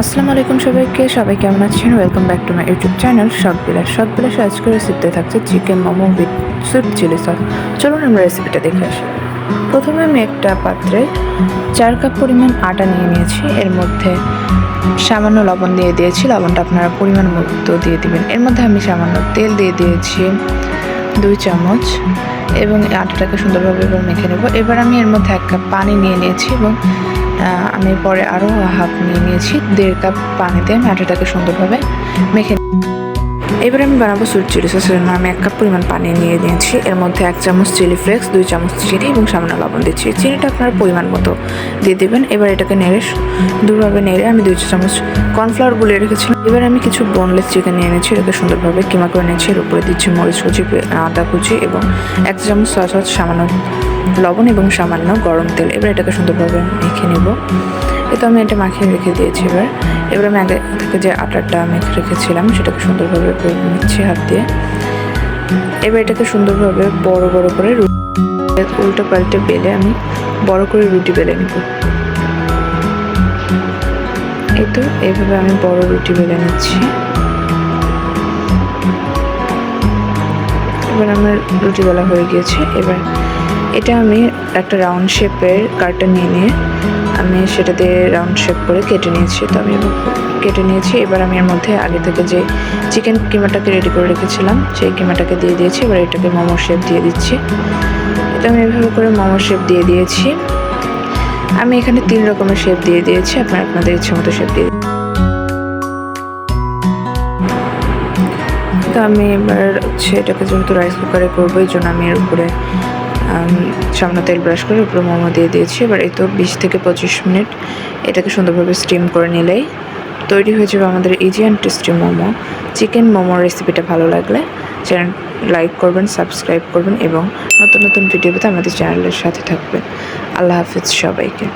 আসসালামু আলাইকুম সবাইকে, সবাই কেমন আছেন? Welcome back to my YouTube channel Shokh Bilash Shokh Bilash আজকে রেসিপিতে থাকছে chicken momo with sweet chilli sauce চলুন আমরা রেসিপিটা দেখে আসি। প্রথমে আমি একটা পাত্রে চার কাপ পরিমাণ আটা নিয়ে নিয়েছি। এর মধ্যে সামান্য লবণ দিয়ে দিয়েছি। লবণটা আপনারা পরিমাণ মতো দিয়ে দিবেন। এর মধ্যে আমি সামান্য তেল দিয়ে দিয়েছি দুই চামচ এবং আটাটাকে সুন্দরভাবে এবার মেখে নেব। এবার আমি এর মধ্যে এক কাপ পানি নিয়ে নিয়েছি এবং আমি পরে আরও হাফ নিয়ে নিয়েছি। দেড় কাপ পানিতে আমি আটাটাকে সুন্দরভাবে মেখে এবার আমি বানাবো সুইট চিলি সসের জন্য আমি এক কাপ পরিমাণ পানি নিয়ে নিয়েছি। এর মধ্যে এক চামচ চিলি ফ্লেক্স দুই চামচ চিনি এবং সামান্য লবণ দিচ্ছি। চিনিটা আপনার পরিমাণ মতো দিয়ে দেবেন। এবার এটাকে নেড়ে সুন্দরভাবে নেড়ে আমি দুই চামচ কর্নফ্লাওয়ার গুলিয়ে রেখেছিলাম। এবার আমি কিছু বোনলেস চিকেন নিয়ে নিয়েছি এটাকে সুন্দরভাবে কিমা করে নিয়েছি এর উপরে দিচ্ছি মরিচ কুচি, আদা কুচি এবং এক চামচ সস, সামান্য লবণ এবং সামান্য গরম তেল। এবার এটাকে সুন্দরভাবে মেখে নেব। এ তো আমি এটা মাখিয়ে রেখে দিয়েছি এবার। এবার আমি আগে থেকে যে আটাটা মেখে রেখেছিলাম, সেটাকে সুন্দরভাবে নিচ্ছি হাত দিয়ে এবার এটাকে সুন্দরভাবে বড় বড় করে উল্টো পাল্টে বেলে আমি বড় করে রুটি বেলে নিব। এই তো, এইভাবে আমি বড় রুটি বেলে নিচ্ছি। এবার আমার রুটি বেলা হয়ে গিয়েছে। এবার এটা আমি একটা রাউন্ড শেপের কার্টন নিয়ে নিয়ে আমি সেটা দিয়ে রাউন্ড শেপ করে কেটে নিয়েছি, তো আমি কেটে নিয়েছি। এবার আমি এর মধ্যে আগে থেকে যে চিকেন কিমাটাকে রেডি করে রেখেছিলাম, সেই কিমাটাকে দিয়ে দিয়েছি। এবার এটাকে মোমো শেপ দিয়ে দিচ্ছি। এটা আমি এভাবে করে মোমো শেপ দিয়ে দিয়েছি। আমি এখানে তিন রকমের শেপ দিয়ে দিয়েছি, আপনার, আপনাদের ইচ্ছে মতো শেপ দিয়ে তো আমি এবার হচ্ছে এটাকে যেহেতু রাইস কুকারে করব, এই জন্য আমি এর উপরে আম, সামান্য তেল ব্রাশ করে উপরে মোমো দিয়ে দিয়েছি। এবার এই তো বিশ থেকে পঁচিশ মিনিট এটাকে সুন্দরভাবে স্টিম করে নিলেই তৈরি হয়ে যাবে আমাদের easy and tasty momo. Chicken মোমোর রেসিপিটা ভালো লাগলে চ্যানেল লাইক করবেন সাবস্ক্রাইব করবেন এবং নতুন নতুন ভিডিও পেতে আমাদের চ্যানেলের সাথে থাকবেন। আল্লাহ হাফিজ সবাইকে।